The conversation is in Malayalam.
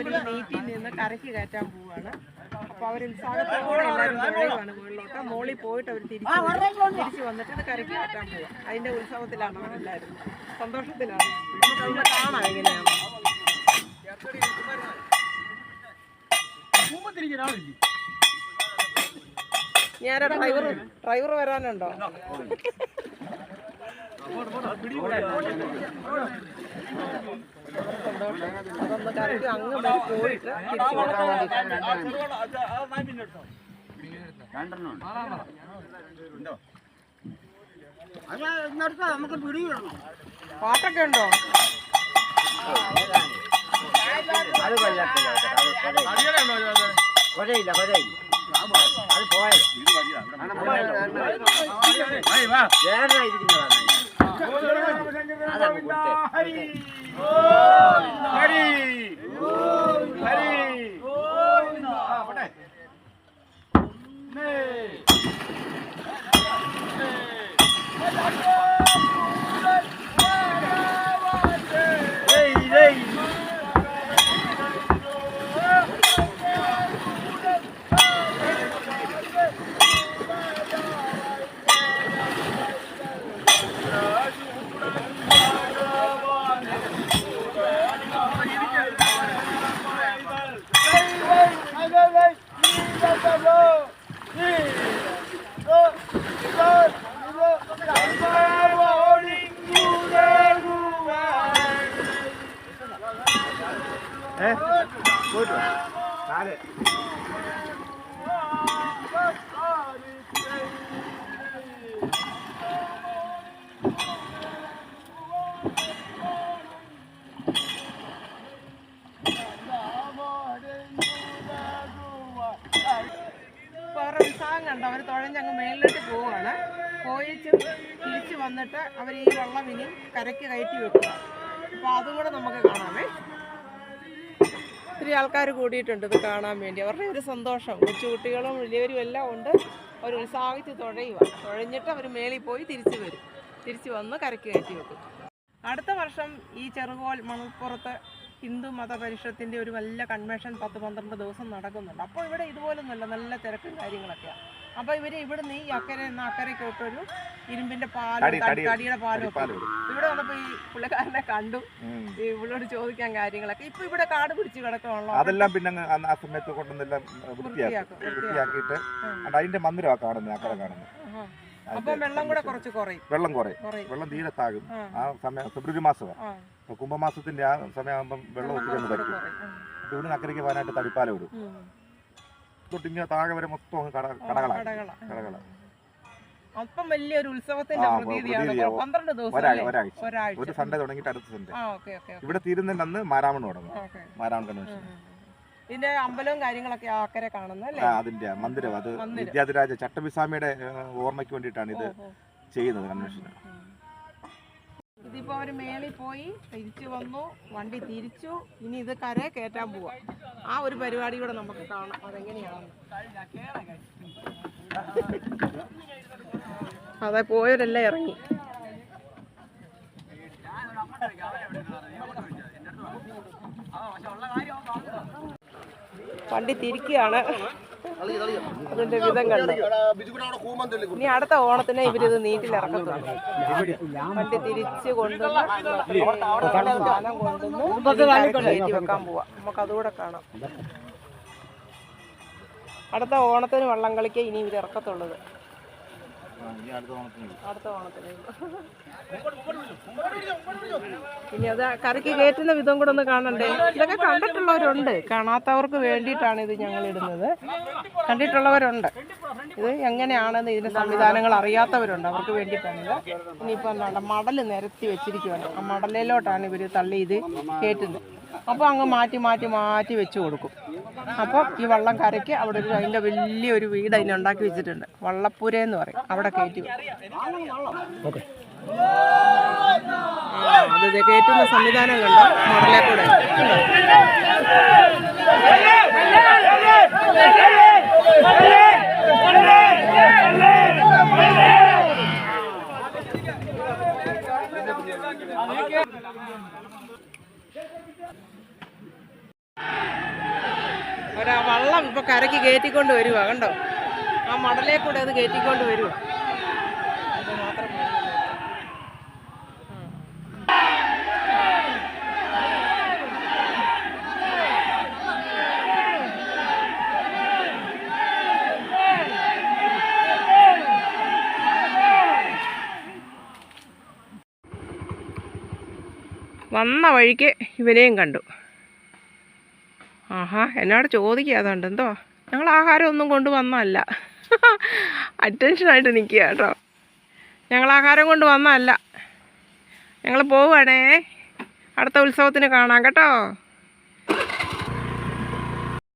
ഇവർ ഈ നീറ്റിൽ നിന്ന് കരയ്ക്ക് കയറ്റാൻ പോവാണ്. അപ്പൊ അവർ ഉത്സാഹത്തോടെ എല്ലാവരും തുഴയുവാണ് മുകളിലോട്ട്. മോളിൽ പോയിട്ട് അവർ തിരിച്ചു. തിരിച്ചു വന്നിട്ട് ഇത് കരയ്ക്ക് കയറ്റാൻ പോവുക അതിന്റെ ഉത്സവത്തിലാണ് അവരെല്ലാവരും. സന്തോഷത്തിലാണ്. നമുക്ക് അതിനെ കാണാം എങ്ങനെയാണ് ഞാൻ ഡ്രൈവർ ഡ്രൈവർ വരാനുണ്ടോ? സന്തോഷം അതൊന്ന് കരയ്ക്ക് അങ്ങ് വരെ പോയിട്ട് വേണ്ടിയിട്ടാണ് നമുക്ക് പിടിവിടണം പാട്ടൊക്കെ ഉണ്ടോ? അത് കൊല്ലത്തില്ല കൊലയില്ല കൊലയില്ല അത് പോയത് ഇരിക്കുന്നതാണ് হরি। হরি। হরি। അവരുടെ ഉത്സാഹം കണ്ടോ? അവർ തുഴഞ്ഞങ്ങ് മേളിലോട്ട് പോവുകയാണ് പോയിച്ച് തിരിച്ചു വന്നിട്ട് അവർ ഈ വെള്ളം ഇനിയും കരയ്ക്ക് കയറ്റി വെക്കുക അപ്പോൾ അതും കൂടെ നമുക്ക് കാണാമേ. ഒത്തിരി ആൾക്കാർ കൂടിയിട്ടുണ്ട് ഇത് കാണാൻ വേണ്ടി. അവരുടെ ഒരു സന്തോഷം. കൊച്ചുകുട്ടികളും വലിയവരും എല്ലാം ഉണ്ട്. അവർ ഉത്സാഹിച്ച് തുഴയുക തുഴഞ്ഞിട്ട് അവർ മേളിൽ പോയി തിരിച്ചു വരും. തിരിച്ചു വന്ന് കരക്ക് കയറ്റി വെക്കും. അടുത്ത വർഷം ഈ ചെറുകോൽ മണൽപ്പുറത്ത് ഹിന്ദു മതപരിഷത്തിന്റെ ഒരു വലിയ കൺവെൻഷൻ പത്ത് പന്ത്രണ്ട് ദിവസം നടക്കുന്നുണ്ട്. അപ്പോൾ ഇവിടെ ഇതുപോലൊന്നുമല്ല. നല്ല തിരക്കും കാര്യങ്ങളൊക്കെയാണ്. അപ്പോൾ ഇവർ ഇവിടുന്ന് ഈ അക്കരെ നിന്ന് അക്കരയ്ക്കോട്ടൊരു ഇരുമ്പിന്റെ പാലും കടിയുടെ തടിയുടെ പാലും. ഇവിടെ വന്നപ്പോൾ ഈ പുള്ളിക്കാരനെ കണ്ടു. ഇവിടോട് ഇവളോട് ചോദിക്കാൻ കാര്യങ്ങളൊക്കെ. ഇപ്പൊ ഇവിടെ കാട് പിടിച്ച് കിടക്കുവാണല്ലോ. അതെല്ലാം പിന്നെ ആ സമയത്ത് കൊണ്ടുവന്നെല്ലാം വൃത്തിയാക്കും. വൃത്തിയാക്കും, വൃത്തിയാക്കിയിട്ട് അതിന്റെ മന്ദിരമാണ് കാണുന്നത് അക്കരെ കാണുന്നത് വെള്ളം കുറയും. വെള്ളം തീരെ താകും ആ. സമയം ഫെബ്രുവരി മാസമാണ് കുംഭമാസത്തിന്റെ ആ സമയമാകുമ്പം വെള്ളം ഒത്തിരി. അപ്പൊ ഇവിടുന്ന് അക്കരയ്ക്ക് പോകാനായിട്ട് തടിപ്പാല വിടും തൊട്ടിങ്ങനെ താഴെ വരെ മൊത്തം അങ്ങ് കടകളാണ് കടകളാ. കടകളാ. അപ്പം വലിയൊരു ഉത്സവത്തിന്റെ പന്ത്രണ്ട് ദിവസം ഒരു സൺഡേ തുടങ്ങിയിട്ട് അടുത്ത സൺഡേ. ഇവിടെ തീരുന്നതിന്റെ അന്ന് മാരാമൺ തുടങ്ങും. മാരാമൺ കൺവെൻഷൻ. ഇതിന്റെ അമ്പലവും കാര്യങ്ങളൊക്കെ ആക്കരെ കാണുന്നത് അതിന്റെ മന്ദിരം. അത്. വിദ്യാധിരാജ ചട്ടമ്പിസ്വാമിയുടെ ഓർമ്മയ്ക്ക് വേണ്ടിയിട്ടാണ് ഇത്. ചെയ്യുന്നത് കൺവെൻഷൻ ഇതിപ്പോ അവർ മേളിൽ പോയി തിരിച്ചു വന്നു വണ്ടി തിരിച്ചു ഇനി ഇത് കര കയറ്റാൻ പോവാ. ആ ഒരു പരിപാടി കൂടെ നമുക്ക് കാണാം. അതെങ്ങനെയാണ് അതെ പോയവരെല്ലാം ഇറങ്ങി. വണ്ടി തിരിക്കുകയാണ്. അതിന്റെ വിധം കണ്ട് ഇനി അടുത്ത ഓണത്തിന് ഇവരിത് നീറ്റിലിറക്കത്തുള്ളൂ വണ്ടി തിരിച്ച് കൊണ്ടുവന്ന് സാധനം കൊണ്ടുവന്ന് കയറ്റി വെക്കാൻ പോവാ. നമുക്ക് അതുകൂടെ കാണാം. അടുത്ത ഓണത്തിന് വള്ളം കളിക്കാൻ ഇനി ഇവർ ഇറക്കത്തുള്ളത്. അടുത്ത ഓണത്തിന് ഇനി അത് കറിക്ക് കയറ്റുന്ന വിധം കൂടെ ഒന്ന് കാണണ്ടേ? ഇതൊക്കെ കണ്ടിട്ടുള്ളവരുണ്ട്. കാണാത്തവർക്ക് വേണ്ടിയിട്ടാണ് ഇത് ഞങ്ങൾ ഇടുന്നത്. കണ്ടിട്ടുള്ളവരുണ്ട്. ഇത് എങ്ങനെയാണെന്ന് ഇതിന്റെ സംവിധാനങ്ങൾ അറിയാത്തവരുണ്ട്. അവർക്ക് വേണ്ടിയിട്ടാണിത് ഇനിയിപ്പോൾ എന്താണ് മടൽ നിരത്തി വെച്ചിരിക്കുകയാണ് ആ മടലിലോട്ടാണ് ഇവർ തള്ളി ഇത് കയറ്റുന്നത് അപ്പോൾ അങ്ങ് മാറ്റി മാറ്റി മാറ്റി വെച്ച് കൊടുക്കും. അപ്പോൾ ഈ വള്ളം കരയ്ക്ക് അവിടെ ഒരു അതിന്റെ വലിയൊരു വീട് അതിന് ഉണ്ടാക്കി വെച്ചിട്ടുണ്ട്. വള്ളപ്പുര എന്ന് പറയും. അവിടെ കയറ്റി അത് കയറ്റുന്ന സംവിധാനം കണ്ടോ? മടലേ കൂടെ. കണ്ടോ? ഒരാ വള്ളം ഇപ്പൊ കരയ്ക്ക് കയറ്റിക്കൊണ്ട് വരുവാ കണ്ടോ? ആ മടലേ കൂടെ അത് കയറ്റിക്കൊണ്ട് വരുവാ. അത് മാത്രം വന്ന വഴിക്ക് ഇവനെയും കണ്ടു. ആഹാ എന്നോട് ചോദിക്കാതുണ്ട് എന്തോ? ഞങ്ങൾ ആഹാരമൊന്നും ഒന്നും കൊണ്ടുവന്നല്ല അറ്റൻഷനായിട്ട് നിൽക്കുക കേട്ടോ. ഞങ്ങൾ ആഹാരം കൊണ്ട് വന്നതല്ല. ഞങ്ങൾ പോവുകയാണേ. അടുത്ത ഉത്സവത്തിന് കാണാം കേട്ടോ.